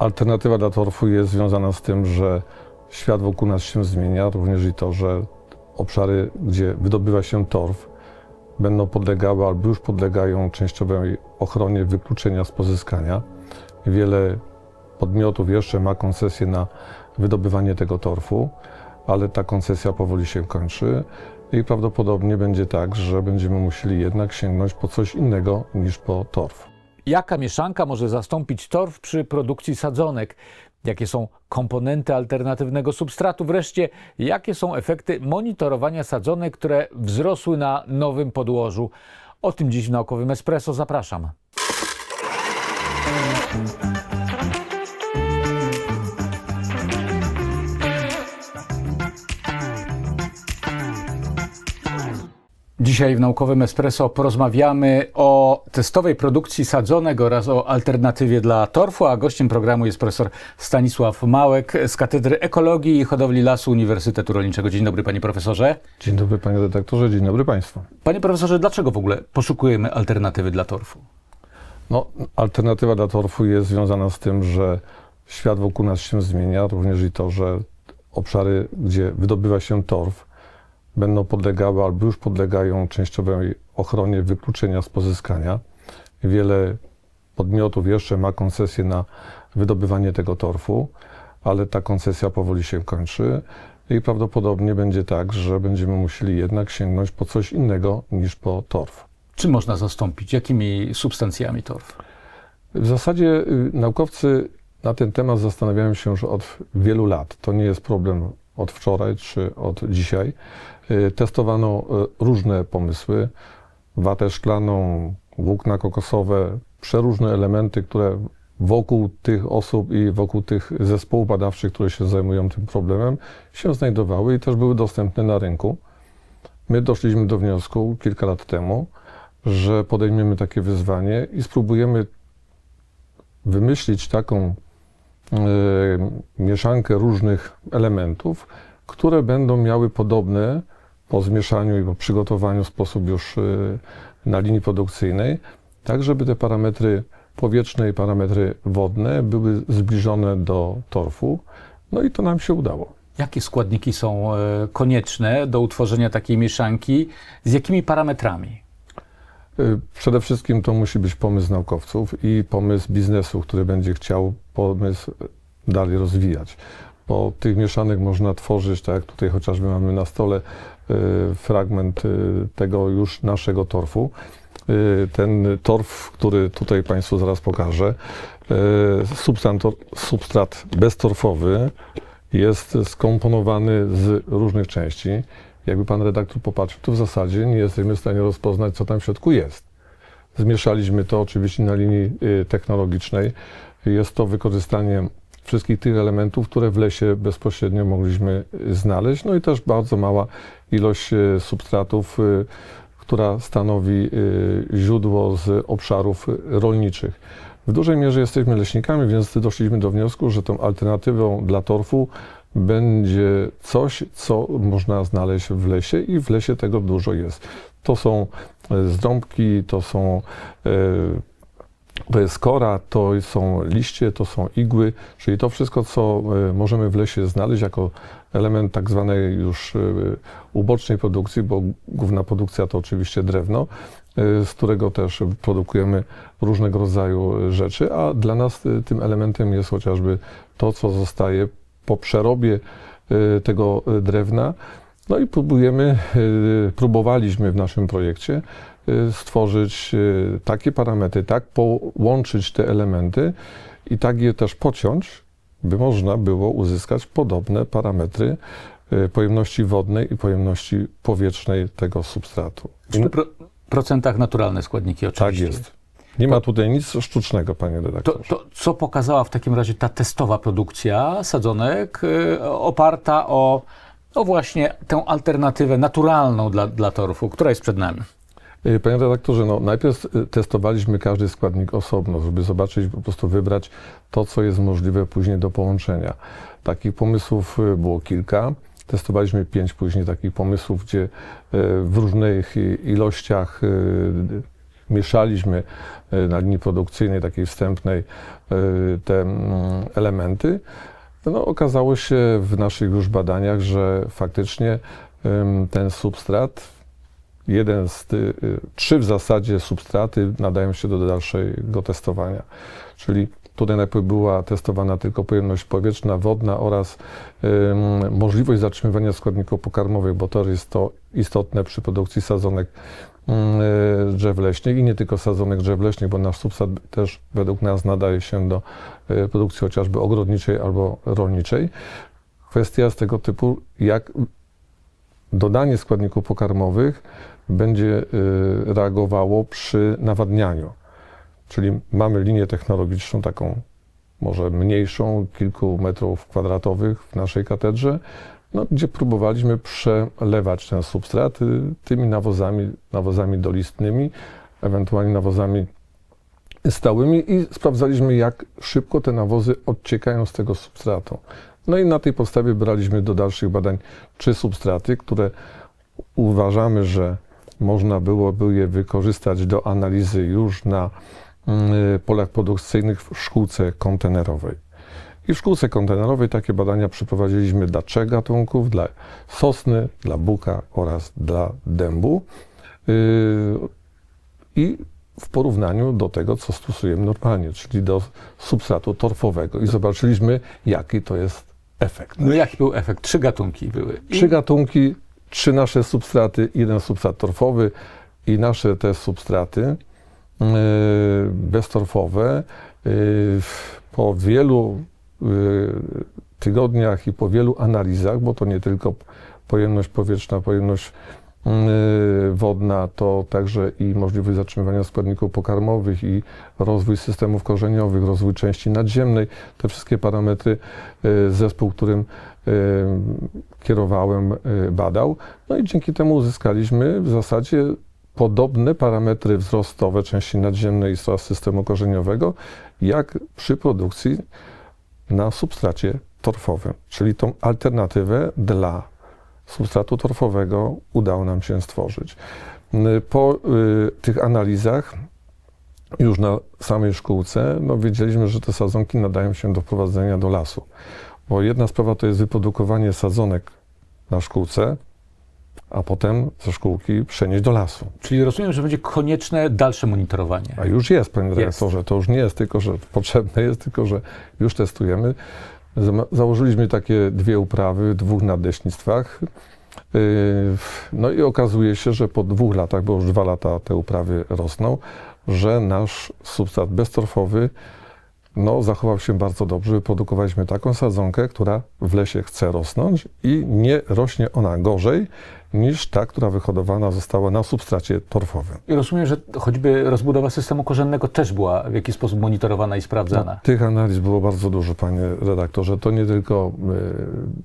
Alternatywa dla torfu jest związana z tym, że świat wokół nas się zmienia, również i to, że obszary, gdzie wydobywa się torf, będą podlegały albo już podlegają częściowej ochronie wykluczenia z pozyskania. Wiele podmiotów jeszcze ma koncesję na wydobywanie tego torfu, ale ta koncesja powoli się kończy i prawdopodobnie będzie tak, że będziemy musieli jednak sięgnąć po coś innego niż po torf. Jaka mieszanka może zastąpić torf przy produkcji sadzonek? Jakie są komponenty alternatywnego substratu? Wreszcie, jakie są efekty monitorowania sadzonek, które wzrosły na nowym podłożu? O tym dziś w Naukowym Espresso zapraszam. Dzisiaj w Naukowym Espresso porozmawiamy o testowej produkcji sadzonek oraz o alternatywie dla torfu, a gościem programu jest profesor Stanisław Małek z Katedry Ekologii i Hodowli Lasu Uniwersytetu Rolniczego. Dzień dobry panie profesorze. Dzień dobry panie redaktorze, dzień dobry państwu. Panie profesorze, dlaczego w ogóle poszukujemy alternatywy dla torfu? No, alternatywa dla torfu jest związana z tym, że świat wokół nas się zmienia, również i to, że obszary, gdzie wydobywa się torf, będą podlegały albo już podlegają częściowej ochronie wykluczenia z pozyskania. Wiele podmiotów jeszcze ma koncesję na wydobywanie tego torfu, ale ta koncesja powoli się kończy i prawdopodobnie będzie tak, że będziemy musieli jednak sięgnąć po coś innego niż po torf. Czym można zastąpić? Jakimi substancjami torf? W zasadzie y, naukowcy na ten temat zastanawiają się już od wielu lat. To nie jest problem od wczoraj czy od dzisiaj. Y, Testowano y, różne pomysły, watę szklaną, włókna kokosowe, przeróżne elementy, które wokół tych osób i wokół tych zespołów badawczych, które się zajmują tym problemem, się znajdowały i też były dostępne na rynku. My doszliśmy do wniosku kilka lat temu, że podejmiemy takie wyzwanie i spróbujemy wymyślić taką e, mieszankę różnych elementów, które będą miały podobne po zmieszaniu i po przygotowaniu sposób już e, na linii produkcyjnej, tak żeby te parametry powietrzne i parametry wodne były zbliżone do torfu. No i to nam się udało. Jakie składniki są e, konieczne do utworzenia takiej mieszanki? Z jakimi parametrami? Y, Przede wszystkim to musi być pomysł naukowców i pomysł biznesu, który będzie chciał pomysł dalej rozwijać. Bo tych mieszanek można tworzyć, tak jak tutaj chociażby mamy na stole y, fragment y, tego już naszego torfu. Y, Ten torf, który tutaj Państwu zaraz pokażę, y, substrat, beztorfowy jest skomponowany z różnych części. Jakby pan redaktor popatrzył, to w zasadzie nie jesteśmy w stanie rozpoznać, co tam w środku jest. Zmieszaliśmy to oczywiście na linii y, technologicznej. Jest to wykorzystanie wszystkich tych elementów, które w lesie bezpośrednio mogliśmy znaleźć. No i też bardzo mała ilość y, substratów, y, która stanowi y, źródło z obszarów rolniczych. W dużej mierze jesteśmy leśnikami, więc doszliśmy do wniosku, że tą alternatywą dla torfu będzie coś, co można znaleźć w lesie i w lesie tego dużo jest. To są e, zdrąbki, to są e, to jest kora, to są liście, to są igły, czyli to wszystko, co e, możemy w lesie znaleźć jako element tak zwanej już e, ubocznej produkcji, bo główna produkcja to oczywiście drewno, e, z którego też produkujemy różnego rodzaju rzeczy, a dla nas tym elementem jest chociażby to, co zostaje po przerobie tego drewna. No i próbujemy, próbowaliśmy w naszym projekcie stworzyć e, takie parametry, tak połączyć te elementy i tak je też pociąć, by można było uzyskać podobne parametry e, pojemności wodnej i pojemności powietrznej tego substratu. W 100% naturalne składniki Tak oczywiście. jest. Nie ma tutaj nic sztucznego, panie To, redaktorze. to co pokazała w takim razie ta testowa produkcja sadzonek y, oparta o, o właśnie tę alternatywę naturalną dla, dla torfu, która jest przed nami? Y, Panie redaktorze, no najpierw y, testowaliśmy każdy składnik osobno, żeby zobaczyć, po prostu wybrać to, co jest możliwe później do połączenia. Takich pomysłów y, było kilka. Testowaliśmy pięć później takich pomysłów, gdzie w różnych ilościach mieszaliśmy na linii produkcyjnej, takiej wstępnej, te mm, elementy, no, okazało się w naszych już badaniach, że faktycznie ten substrat, jeden z ty, y, trzy w zasadzie substraty nadają się do dalszego testowania. Czyli tutaj najpierw była testowana tylko pojemność powietrzna, wodna oraz ym, możliwość zatrzymywania składników pokarmowych, bo to jest to istotne przy produkcji sadzonek y, drzew leśnych i nie tylko sadzonek drzew leśnych, bo nasz substrat też według nas nadaje się do y, produkcji chociażby ogrodniczej albo rolniczej. Kwestia z tego typu, jak dodanie składników pokarmowych będzie y, reagowało przy nawadnianiu. Czyli mamy linię technologiczną taką może mniejszą, kilku metrów kwadratowych w naszej katedrze, no, gdzie próbowaliśmy przelewać ten substrat tymi nawozami, nawozami dolistnymi, ewentualnie nawozami stałymi i sprawdzaliśmy, jak szybko te nawozy odciekają z tego substratu. No i na tej podstawie braliśmy do dalszych badań trzy substraty, które uważamy, że można byłoby je wykorzystać do analizy już na mm, polach produkcyjnych w szkółce kontenerowej. I w szkółce kontenerowej takie badania przeprowadziliśmy dla trzech gatunków, dla sosny, dla buka oraz dla dębu. Yy, I w porównaniu do tego, co stosujemy normalnie, czyli do substratu torfowego. I zobaczyliśmy, jaki to jest efekt. No jaki był efekt? Trzy gatunki były. Trzy gatunki, trzy nasze substraty, jeden substrat torfowy i nasze te substraty yy, beztorfowe yy, po wielu yy, tygodniach i po wielu analizach, bo to nie tylko pojemność powietrzna, pojemność wodna, to także i możliwość zatrzymywania składników pokarmowych i rozwój systemów korzeniowych, rozwój części nadziemnej, te wszystkie parametry yy, zespół, którym yy, kierowałem, badał. No i dzięki temu uzyskaliśmy w zasadzie podobne parametry wzrostowe części nadziemnej i systemu korzeniowego, jak przy produkcji na substracie torfowym. Czyli tą alternatywę dla substratu torfowego udało nam się stworzyć. Po y, tych analizach już na samej szkółce no, wiedzieliśmy, że te sadzonki nadają się do wprowadzenia do lasu. Bo jedna sprawa to jest wyprodukowanie sadzonek na szkółce, a potem ze szkółki przenieść do lasu. Czyli rozumiem, że będzie konieczne dalsze monitorowanie. A już jest, panie dyrektorze, to już nie jest tylko, że potrzebne jest, tylko, że już testujemy. Założyliśmy takie dwie uprawy w dwóch nadleśnictwach. Yy, No i okazuje się, że po dwóch latach, bo już dwa lata te uprawy rosną, że nasz substrat beztorfowy no, zachował się bardzo dobrze. Wyprodukowaliśmy taką sadzonkę, która w lesie chce rosnąć i nie rośnie ona gorzej niż ta, która wyhodowana została na substracie torfowym. I rozumiem, że choćby rozbudowa systemu korzennego też była w jakiś sposób monitorowana i sprawdzana. Tych analiz było bardzo dużo, panie redaktorze. To nie tylko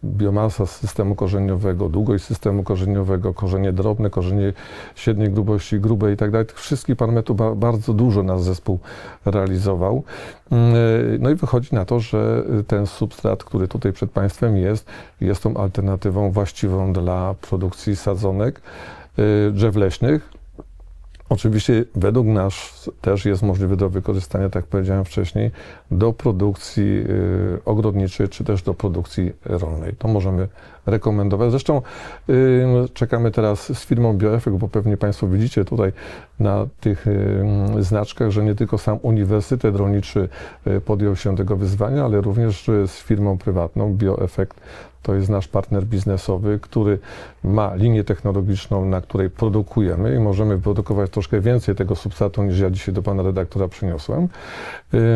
y, biomasa systemu korzeniowego, długość systemu korzeniowego, korzenie drobne, korzenie średniej grubości, grube i tak dalej. Tych wszystkich parametrów ba- bardzo dużo nasz zespół realizował. Y, No i wychodzi na to, że ten substrat, który tutaj przed państwem jest, jest tą alternatywą właściwą dla produkcji sadzonek y, drzew leśnych. Oczywiście według nas też jest możliwy do wykorzystania, tak powiedziałem wcześniej, do produkcji y, ogrodniczej czy też do produkcji rolnej. To możemy rekomendować. Zresztą y, czekamy teraz z firmą BioEffect, bo pewnie Państwo widzicie tutaj na tych znaczkach, że nie tylko sam Uniwersytet Rolniczy podjął się tego wyzwania, ale również z firmą prywatną BioEffect to jest nasz partner biznesowy, który ma linię technologiczną, na której produkujemy i możemy produkować troszkę więcej tego substratu niż ja dzisiaj do pana redaktora przyniosłem.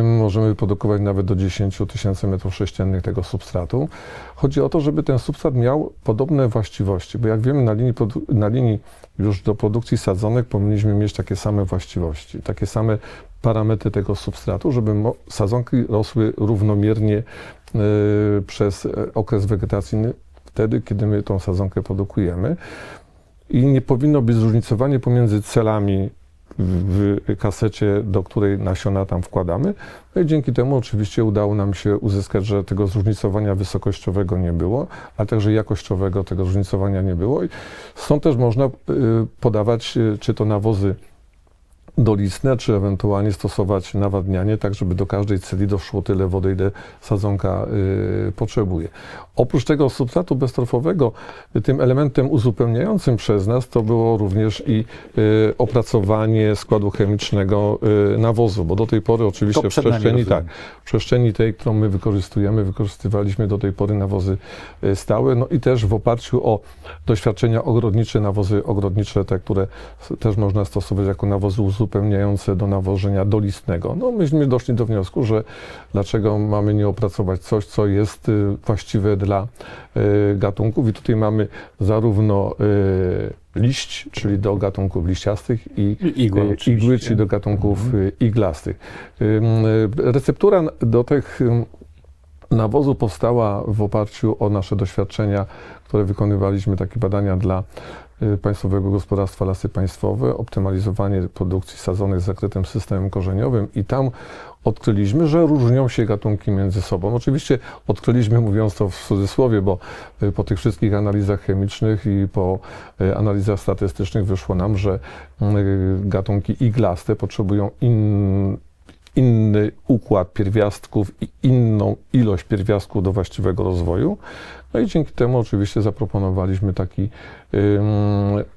Możemy produkować nawet do 10 tysięcy metrów sześciennych tego substratu. Chodzi o to, żeby ten substrat miał podobne właściwości, bo jak wiemy na linii, na linii już do produkcji sadzonek powinniśmy mieć takie same właściwości, takie same parametry tego substratu, żeby sadzonki rosły równomiernie przez e, okres wegetacyjny, wtedy, kiedy my tą sadzonkę produkujemy. I nie powinno być zróżnicowanie pomiędzy celami w w kasecie, do której nasiona tam wkładamy. No i dzięki temu oczywiście udało nam się uzyskać, że tego zróżnicowania wysokościowego nie było, a także jakościowego tego zróżnicowania nie było. I stąd też można y, podawać y, czy to nawozy dolistne, czy ewentualnie stosować nawadnianie, tak żeby do każdej celi doszło tyle wody, ile sadzonka y, potrzebuje. Oprócz tego substratu beztorfowego, y, tym elementem uzupełniającym przez nas to było również i y, opracowanie składu chemicznego y, nawozu, bo do tej pory oczywiście w przestrzeni, tak, w przestrzeni tej, którą my wykorzystujemy, wykorzystywaliśmy do tej pory nawozy y, stałe, no i też w oparciu o doświadczenia ogrodnicze, nawozy ogrodnicze, te, które też można stosować jako nawozy uzupełniające do nawożenia dolistnego. No myśmy doszli do wniosku, że dlaczego mamy nie opracować coś, co jest y, właściwe dla y, gatunków i tutaj mamy zarówno y, liść, czyli do gatunków liściastych i igły igły, czyli do gatunków y, iglastych. Receptura do tych nawozu powstała w oparciu o nasze doświadczenia, które wykonywaliśmy, takie badania dla Państwowego Gospodarstwa Lasy Państwowe, optymalizowanie produkcji sadzonych zakrytym systemem korzeniowym i tam odkryliśmy, że różnią się gatunki między sobą. Oczywiście odkryliśmy, mówiąc to w cudzysłowie, bo y, po tych wszystkich analizach chemicznych i po y, analizach statystycznych wyszło nam, że y, gatunki iglaste potrzebują in, inny układ pierwiastków i inną ilość pierwiastków do właściwego rozwoju. No i dzięki temu oczywiście zaproponowaliśmy taki ym,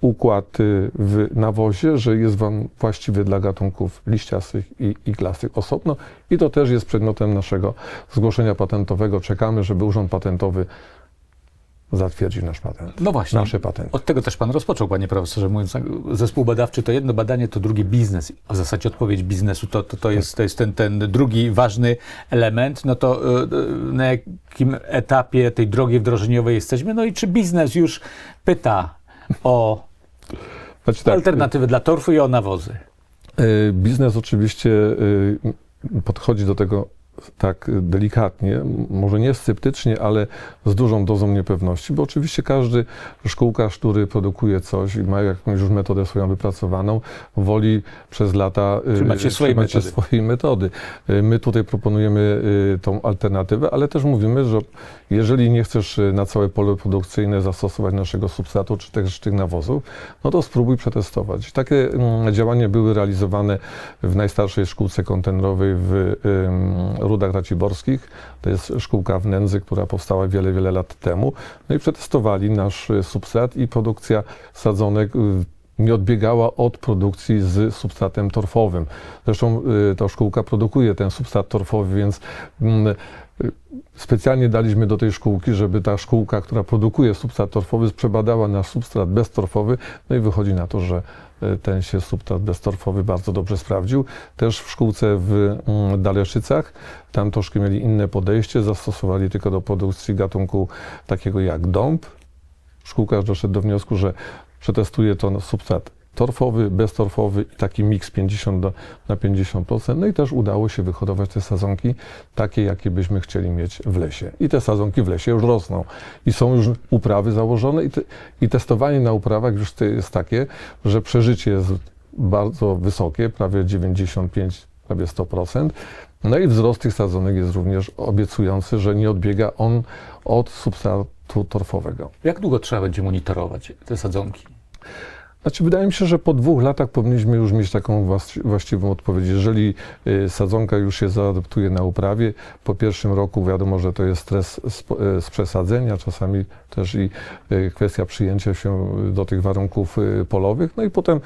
układ y, w nawozie, że jest wam właściwy dla gatunków liściastych i iglastych osobno i to też jest przedmiotem naszego zgłoszenia patentowego. Czekamy, żeby Urząd Patentowy zatwierdził nasz patent. No właśnie. Nasze patenty. Od tego też pan rozpoczął, panie profesorze, mówiąc, tak, zespół badawczy to jedno badanie, to drugie biznes. A w zasadzie odpowiedź biznesu to, to, to, jest, to jest ten, ten drugi ważny element. No to y, na jakim etapie tej drogi wdrożeniowej jesteśmy? No i czy biznes już pyta o Znaczy tak, alternatywy dla torfu i o nawozy? Y, Biznes oczywiście y, podchodzi do tego tak delikatnie, może nie sceptycznie, ale z dużą dozą niepewności, bo oczywiście każdy szkółkarz, który produkuje coś i ma jakąś już metodę swoją wypracowaną, woli przez lata y, Trzymać się swojej trzymać metody. swojej metody. My tutaj proponujemy y, tą alternatywę, ale też mówimy, że jeżeli nie chcesz y, na całe pole produkcyjne zastosować naszego substratu czy też tych nawozów, no to spróbuj przetestować. Takie mm, działania były realizowane w najstarszej szkółce kontenerowej w Rudach Raciborskich. To jest szkółka w Nędzy, która powstała wiele, wiele lat temu. No i przetestowali nasz y, substrat i produkcja sadzonek y, nie odbiegała od produkcji z substratem torfowym. Zresztą y, ta szkółka produkuje ten substrat torfowy, więc mm, specjalnie daliśmy do tej szkółki, żeby ta szkółka, która produkuje substrat torfowy, przebadała nasz substrat beztorfowy. No i wychodzi na to, że ten się substrat beztorfowy bardzo dobrze sprawdził. Też w szkółce w mm, Daleszycach, tam troszkę mieli inne podejście, zastosowali tylko do produkcji gatunku takiego jak dąb, szkółkarz doszedł do wniosku, że przetestuje to substrat torfowy, beztorfowy i taki miks 50 do, na 50%. No i też udało się wyhodować te sadzonki takie, jakie byśmy chcieli mieć w lesie. I te sadzonki w lesie już rosną i są już uprawy założone i, te, i testowanie na uprawach już jest takie, że przeżycie jest bardzo wysokie, prawie 95, prawie 100%. No i wzrost tych sadzonek jest również obiecujący, że nie odbiega on od substratu torfowego. Jak długo trzeba będzie monitorować te sadzonki? Znaczy, wydaje mi się, że po dwóch latach powinniśmy już mieć taką właści- właściwą odpowiedź. Jeżeli y, sadzonka już się zaadaptuje na uprawie, po pierwszym roku wiadomo, że to jest stres y, z przesadzenia, czasami też i y, kwestia przyjęcia się do tych warunków polowych. No i potem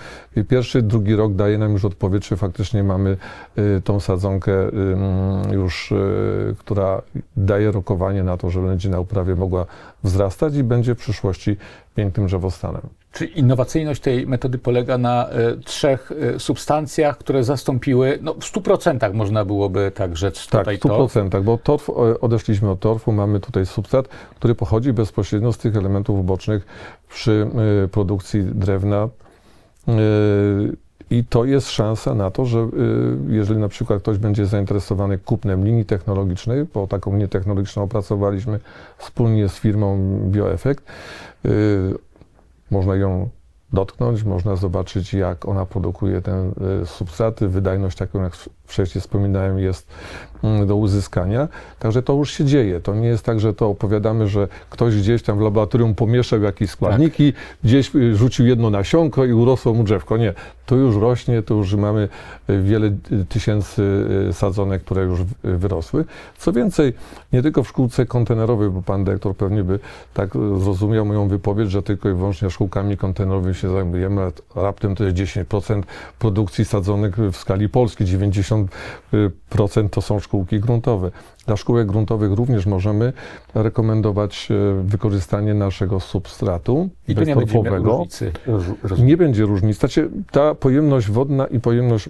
pierwszy, drugi rok daje nam już odpowiedź, czy faktycznie mamy tą sadzonkę już, która daje rokowanie na to, że będzie na uprawie mogła wzrastać i będzie w przyszłości pięknym drzewostanem. Czy innowacyjność tej metody polega na e, trzech e, substancjach, które zastąpiły, no w 100% można byłoby tak rzec Tak, tutaj w to? 100%, bo torf, e, odeszliśmy od torfu, mamy tutaj substrat, który pochodzi bezpośrednio z tych elementów bocznych przy produkcji drewna. I to jest szansa na to, że jeżeli na przykład ktoś będzie zainteresowany kupnem linii technologicznej, bo taką linię technologiczną opracowaliśmy wspólnie z firmą BioEffect, e, można ją dotknąć, można zobaczyć, jak ona produkuje te y, substraty. Wydajność, taką jak wcześniej wspominałem, jest mm, do uzyskania. Także to już się dzieje. To nie jest tak, że to opowiadamy, że ktoś gdzieś tam w laboratorium pomieszał jakieś składniki, gdzieś y, rzucił jedno nasionko i urosło mu drzewko. Nie. To już rośnie, to już mamy y, wiele y, tysięcy y, sadzonek, które już wyrosły. Co więcej, nie tylko w szkółce kontenerowej, bo pan dyrektor pewnie by tak zrozumiał moją wypowiedź, że tylko i wyłącznie szkółkami kontenerowymi się zajmujemy, a raptem to jest 10% produkcji sadzonek w skali Polski, 90% to są szkółki gruntowe. Dla szkółek gruntowych również możemy rekomendować e, wykorzystanie naszego substratu I nie beztorfowego. różnicy. roz- rozumiem. Nie będzie różnic. Znaczy, ta pojemność wodna i pojemność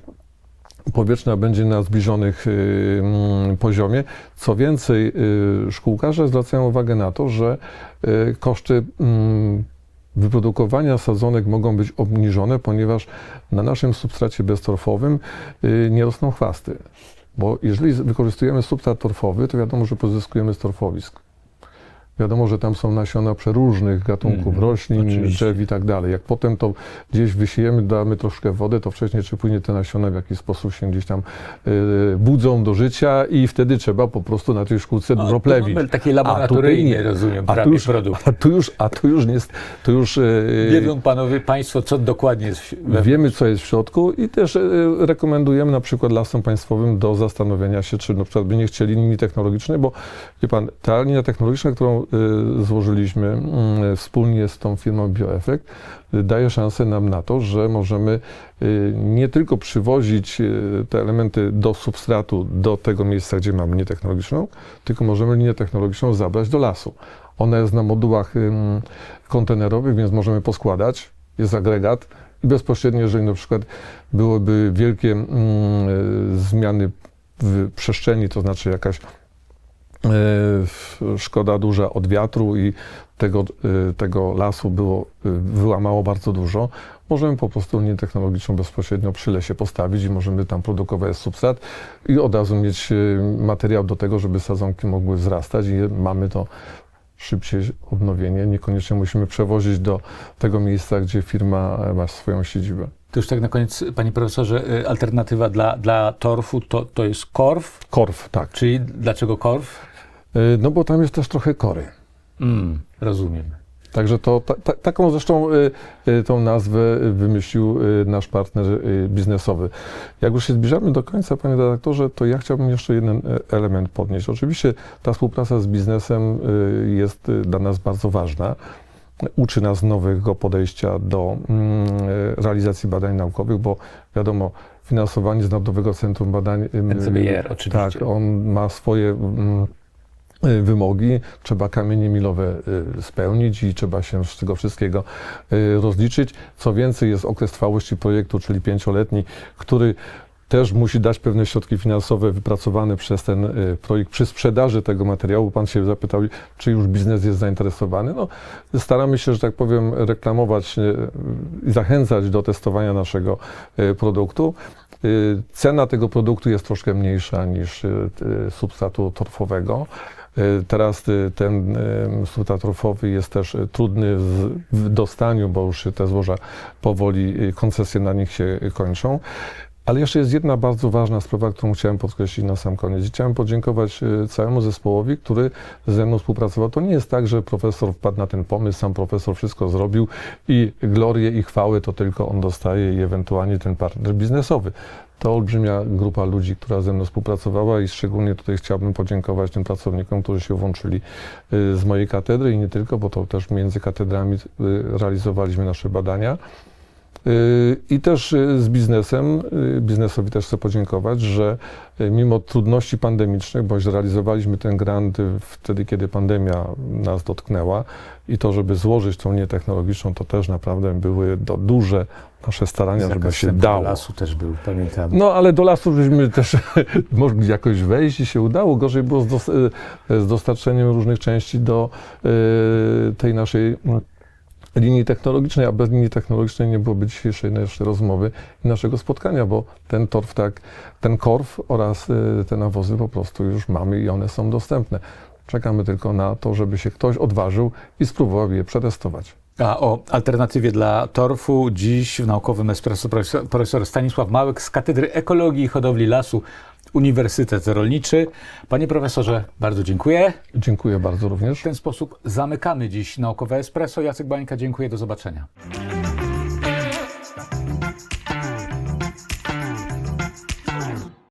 powietrzna będzie na zbliżonych y, mm, poziomie. Co więcej, y, szkółkarze zwracają uwagę na to, że y, koszty wyprodukowania sadzonek mogą być obniżone, ponieważ na naszym substracie beztorfowym y, nie rosną chwasty. Bo jeżeli wykorzystujemy substrat torfowy, to wiadomo, że pozyskujemy z torfowisk. Wiadomo, że tam są nasiona przeróżnych gatunków Mhm, roślin, oczywiście. drzew i tak dalej. Jak potem to gdzieś wysiejemy, damy troszkę wody, to wcześniej czy później te nasiona w jakiś sposób się gdzieś tam y, budzą do życia i wtedy trzeba po prostu na tej szkółce No, dużo plewić. takie A laboratoryjne, tutaj rozumiem, A tu już, produkt. a tu już, a tu już nie jest, to już y, Wiedzą panowie państwo, co dokładnie jest w- Wiemy, co jest w środku i też e, rekomendujemy na przykład lasom państwowym do zastanowienia się, czy na przykład by nie chcieli linii technologicznej, bo wie pan, ta linia technologiczna, którą złożyliśmy mm, wspólnie z tą firmą BioEffect, e, daje szansę nam na to, że możemy nie tylko przywozić te elementy do substratu, do tego miejsca, gdzie mamy linię technologiczną, tylko możemy linię technologiczną zabrać do lasu. Ona jest na modułach kontenerowych, więc możemy poskładać, jest agregat bezpośrednio, jeżeli na przykład byłyby wielkie mm, zmiany w przestrzeni, to znaczy jakaś szkoda duża od wiatru i tego, e, tego lasu było, e, wyłamało bardzo dużo, możemy po prostu linię technologiczną bezpośrednio przy lesie postawić i możemy tam produkować substrat i od razu mieć e, materiał do tego, żeby sadzonki mogły wzrastać i mamy to szybciej odnowienie. Niekoniecznie musimy przewozić do tego miejsca, gdzie firma e, ma swoją siedzibę. To już tak na koniec, panie profesorze, y, alternatywa dla, dla torfu to, to jest korw, Korw, tak. czyli dlaczego korw? E, No bo tam jest też trochę kory. Mm, rozumiem. Także to, ta, ta, taką zresztą y, y, tą nazwę wymyślił y, nasz partner y, biznesowy. Jak już się zbliżamy do końca, panie redaktorze, to ja chciałbym jeszcze jeden e, element podnieść. Oczywiście ta współpraca z biznesem y, jest y, dla nas bardzo ważna. Uczy nas nowego podejścia do mm, e, realizacji badań naukowych, bo wiadomo, finansowanie z Narodowego Centrum Badań NCBR oczywiście. tak, on ma swoje mm, y, wymogi, trzeba kamienie milowe y, spełnić i trzeba się z tego wszystkiego rozliczyć. Co więcej, jest okres trwałości projektu, czyli pięcioletni, który też musi dać pewne środki finansowe wypracowane przez ten y, projekt przy sprzedaży tego materiału. Pan się zapytał, czy już biznes jest zainteresowany. No, staramy się, że tak powiem, reklamować y, i zachęcać do testowania naszego y, produktu. Cena tego produktu jest troszkę mniejsza niż substratu torfowego. Teraz ten substrat torfowy jest też trudny w dostaniu, bo już te złoża powoli, koncesje na nich się kończą. Ale jeszcze jest jedna bardzo ważna sprawa, którą chciałem podkreślić na sam koniec. Chciałem podziękować y, całemu zespołowi, który ze mną współpracował. To nie jest tak, że profesor wpadł na ten pomysł, sam profesor wszystko zrobił i glorię i chwały to tylko on dostaje i ewentualnie ten partner biznesowy. To olbrzymia grupa ludzi, która ze mną współpracowała i szczególnie tutaj chciałbym podziękować tym pracownikom, którzy się włączyli y, z mojej katedry i nie tylko, bo to też między katedrami y, realizowaliśmy nasze badania. Y, I też y, z biznesem, y, biznesowi też chcę podziękować, że mimo trudności pandemicznych, bo realizowaliśmy ten grant wtedy, kiedy pandemia nas dotknęła i to, żeby złożyć tą linię technologiczną, to też naprawdę były do, duże nasze starania, żeby się dało. do lasu też był, pamiętam. No, ale do lasu żeśmy też mogli jakoś wejść i się udało. Gorzej było z, dos- z dostarczeniem różnych części do tej naszej linii technologicznej, a bez linii technologicznej nie byłoby dzisiejszej naszej rozmowy i naszego spotkania, bo ten torf, tak, ten korw oraz y, te nawozy po prostu już mamy i one są dostępne. Czekamy tylko na to, żeby się ktoś odważył i spróbował je przetestować. A o alternatywie dla torfu dziś w naukowym espresso profesor Stanisław Małek z Katedry Ekologii i Hodowli Lasu Uniwersytet Rolniczy. Panie profesorze, bardzo dziękuję. Dziękuję bardzo również. W ten sposób zamykamy dziś naukowe espresso. Jacek Bańka, dziękuję. Do zobaczenia.